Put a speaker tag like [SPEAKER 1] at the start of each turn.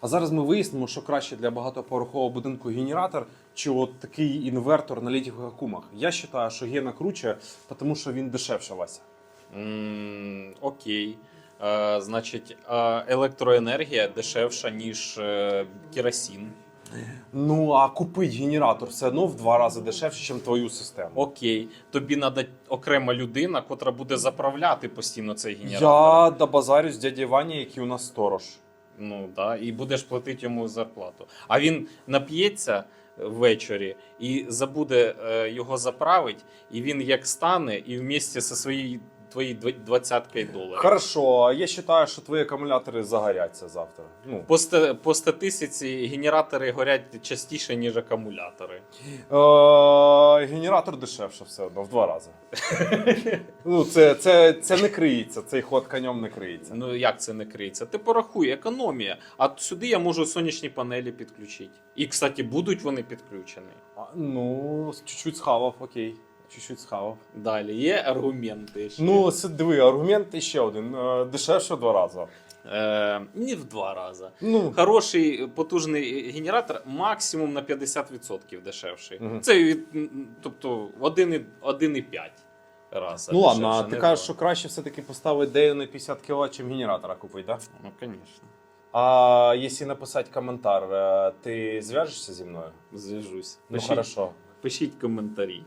[SPEAKER 1] А зараз ми вияснимо, що краще для багатоповерхового будинку генератор чи от такий інвертор на літніх акумах. Я вважаю, що гена круче, тому що він дешевше Вася.
[SPEAKER 2] М, Окей. Е, Значить, е, електроенергія дешевша, ніж е, керосин.
[SPEAKER 1] Ну а купить генератор все одно в два рази дешевше, ніж твою систему.
[SPEAKER 2] Окей. Тобі треба окрема людина, котра буде заправляти постійно цей генератор.
[SPEAKER 1] Я до базарю з дяді Вані, який у нас сторож.
[SPEAKER 2] Ну да, і будеш платити йому зарплату. А він нап'ється ввечері і забуде е, його заправити, і він як стане, і в місті зі своєю твоєю дв- двадцяткою доларів.
[SPEAKER 1] Хорошо, я вважаю, що твої акумулятори загоряться завтра. Ну,
[SPEAKER 2] По, ста- по статистиці генератори горять частіше, ніж акумулятори.
[SPEAKER 1] е- генератор дешевше все одно, в два рази. ну, це, це, це не криється, цей ход конем не криється.
[SPEAKER 2] Ну як це не криється? Ти порахуй, економія. А сюди я можу сонячні панелі підключити. І, кстати, будуть вони підключені.
[SPEAKER 1] А, ну, чуть-чуть схавав, окей. Чуть-чуть схавав.
[SPEAKER 2] Далі є аргументи. Ще.
[SPEAKER 1] Ну, це диви, аргумент ще один. е, Дешевше в два рази.
[SPEAKER 2] Е, не в два рази.
[SPEAKER 1] Ну,
[SPEAKER 2] Хороший потужний генератор максимум на 50% дешевший.
[SPEAKER 1] Мгм.
[SPEAKER 2] Це від, м, тобто 1,5 рази.
[SPEAKER 1] ну ладно,
[SPEAKER 2] дешевше,
[SPEAKER 1] а
[SPEAKER 2] не
[SPEAKER 1] ти кажеш, що
[SPEAKER 2] два.
[SPEAKER 1] краще все-таки поставити дею на 50 кВт, чим генератора купити, так? Да?
[SPEAKER 2] Ну, звісно.
[SPEAKER 1] А якщо написати коментар, е, ти зв'яжешся зі мною?
[SPEAKER 2] Зв'яжусь.
[SPEAKER 1] Ну,
[SPEAKER 2] Пишіть,
[SPEAKER 1] хорошо.
[SPEAKER 2] пишіть коментарі.